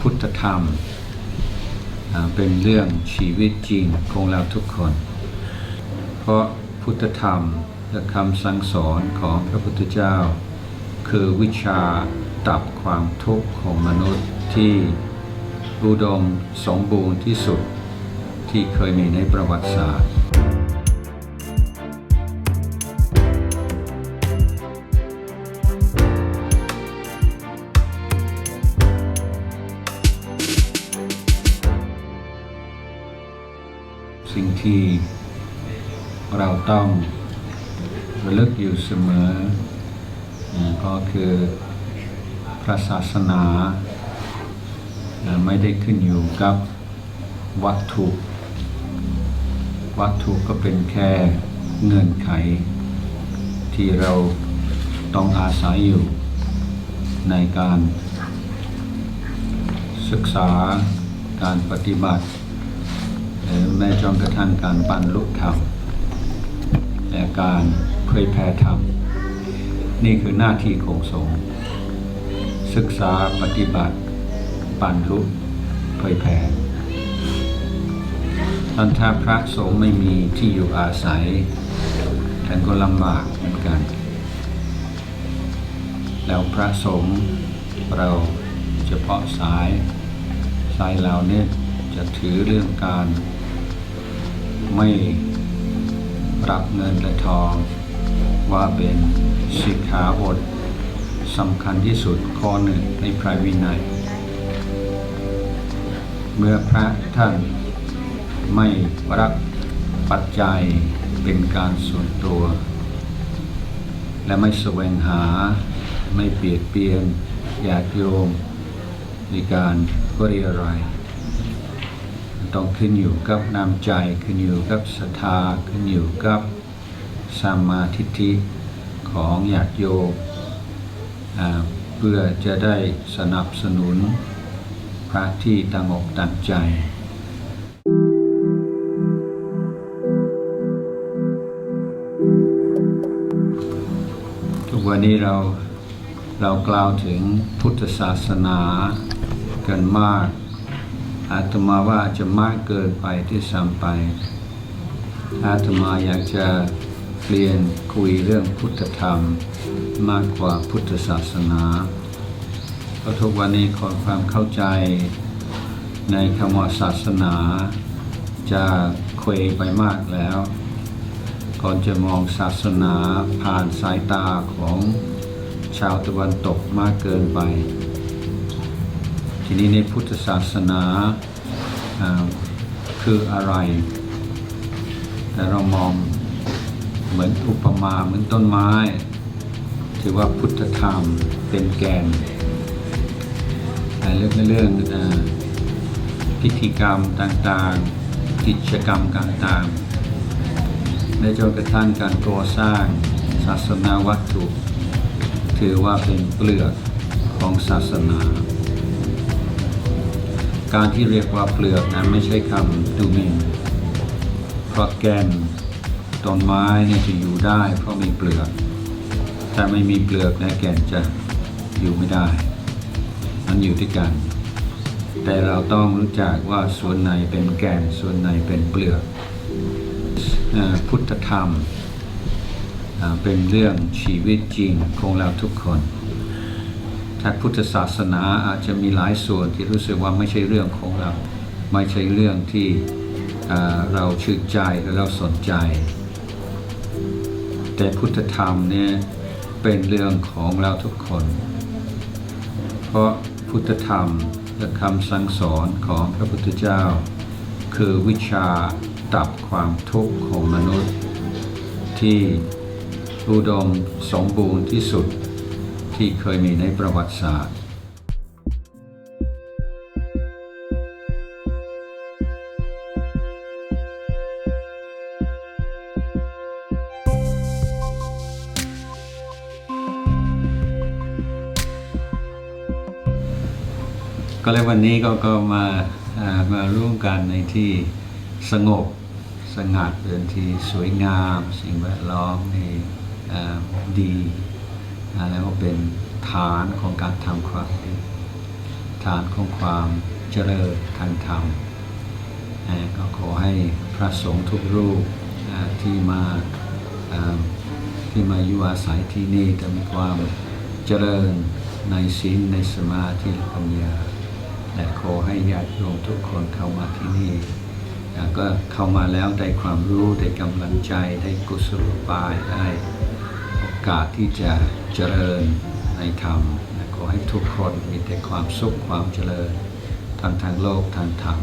พุทธธรรม เป็นเรื่องชีวิตจริงของเราทุกคน เพราะพุทธธรรมและคำสั่งสอนของพระพุทธเจ้า คือวิชาดับความทุกข์ของมนุษย์ที่อุดมสมบูรณ์ที่สุดที่เคยมีในประวัติศาสตร์ สิ่งที่เราต้องระลึกอยู่เสมอ ก็คือพระศาสนา ไม่ได้ขึ้นอยู่กับวัตถุ วัตถุก็เป็นแค่เงื่อนไข ที่เราต้องอาศัยอยู่ในการศึกษาการปฏิบัติ แม้จนกระทั่งการบรรลุธรรมและการเผยแผ่ธรรม นี่คือหน้าที่ของสงฆ์ศึกษาปฏิบัติบรรลุเผยแผ่ท่านถ้าพระสงฆ์ไม่มีที่อยู่อาศัยท่านก็ลำบากเหมือนกัน แล้วพระสงฆ์เราเฉพาะสายสายเราเนี่ยจะถือเรื่องการ ไม่รับเงินและทอง ว่าเป็นสิกขาบทสำคัญที่สุดข้อหนึ่งในพระวินัย เมื่อพระท่านไม่รับปัจจัยเป็นการส่วนตัว และไม่แสวงหาไม่เบียดเบียนญาติโยมในการบริอะไรย ต้องขึ้นอยู่กับน้ำใจขึ้นอยู่กับศรัทธาขึ้นอยู่กับสัมมาทิฏฐิของญาติโยมอ่เพื่อจะได้สนับสนุนพระที่ตั้งอกตั้งใจทุกวันนี้เราเรากล่าวถึงพุทธศาสนากันมาก อาตมาว่าจะมากเกินไปที่ซ้ำไป อาตมาอยากจะเปลี่ยนคุยเรื่องพุทธธรรม มากกว่าพุทธศาสนาเพราะทุกวันนี้คนความเข้าใจในคำว่าศาสนา จะเควยไปมากแล้วก่อนจะมองศาสนาผ่านสายตาของชาวตะวันตกมากเกินไป ทีนี้ในพุทธศาสนาคืออะไร แต่เรามองเหมือนอุปมาเหมือนต้นไม้ ถือว่าพุทธธรรมเป็นแกนแต่เรื่องเรื่องพิธีกรรมต่างๆ กิจกรรมต่างๆและจนกระทั่งการก่อสร้างศาสนาวัตถุ ถือว่าเป็นเปลือกของศาสนา การที่เรียกว่าเปลือกนั้นไม่ใช่คำดูหมิ่นเพราะแกนต้นไม้เนี่ยจะอยู่ได้ เพราะมีเปลือก ถ้าไม่มีเปลือกนะแกนจะอยู่ไม่ได้มันอยู่ที่กัน แต่เราต้องรู้จักว่าส่วนไหนเป็นแกนส่วนไหนเป็นเปลือกอพุทธธรรมเป็นเรื่องชีวิตจริงของเราทุกคน ถ้าพุทธศาสนาอาจจะมีหลายส่วนที่รู้สึกว่าไม่ใช่เรื่องของเรา ไม่ใช่เรื่องที่เราชื่นใจและเราสนใจ แต่พุทธธรรมเนี่ยเป็นเรื่องของเราทุกคน เพราะพุทธธรรมและคำสั่งสอนของพระพุทธเจ้า คือวิชาดับความทุกข์ของมนุษย์ ที่อุดมสมบูรณ์ที่สุด ที่เคยมีในประวัติศาสตร์ก็เลยวันนี้ก็ก็มาามาร่วมกันในที่สงบสงัดเป็นที่สวยงาม สิ่งแวดล้อมนี่ดี แล้วก็เป็นฐานของการทำความดีฐานของความเจริญทางธรรมก็ขอให้พระสงฆ์ทุกรูปที่มาที่มาอยู่อาศัยที่นี่จะมีความเจริญในศีลในสมาธิและปัญญาและขอให้ญาติโยมทุกคนเข้ามาที่นี่แล้วก็เข้ามาแล้วได้ความรู้ได้กำลังใจได้กุศโลบายได้ อกาสที่จะเจริญในธรรมขอให้ทุกคนมีแต่ความสุขความเจริญทั้งทางโลกทางธรรม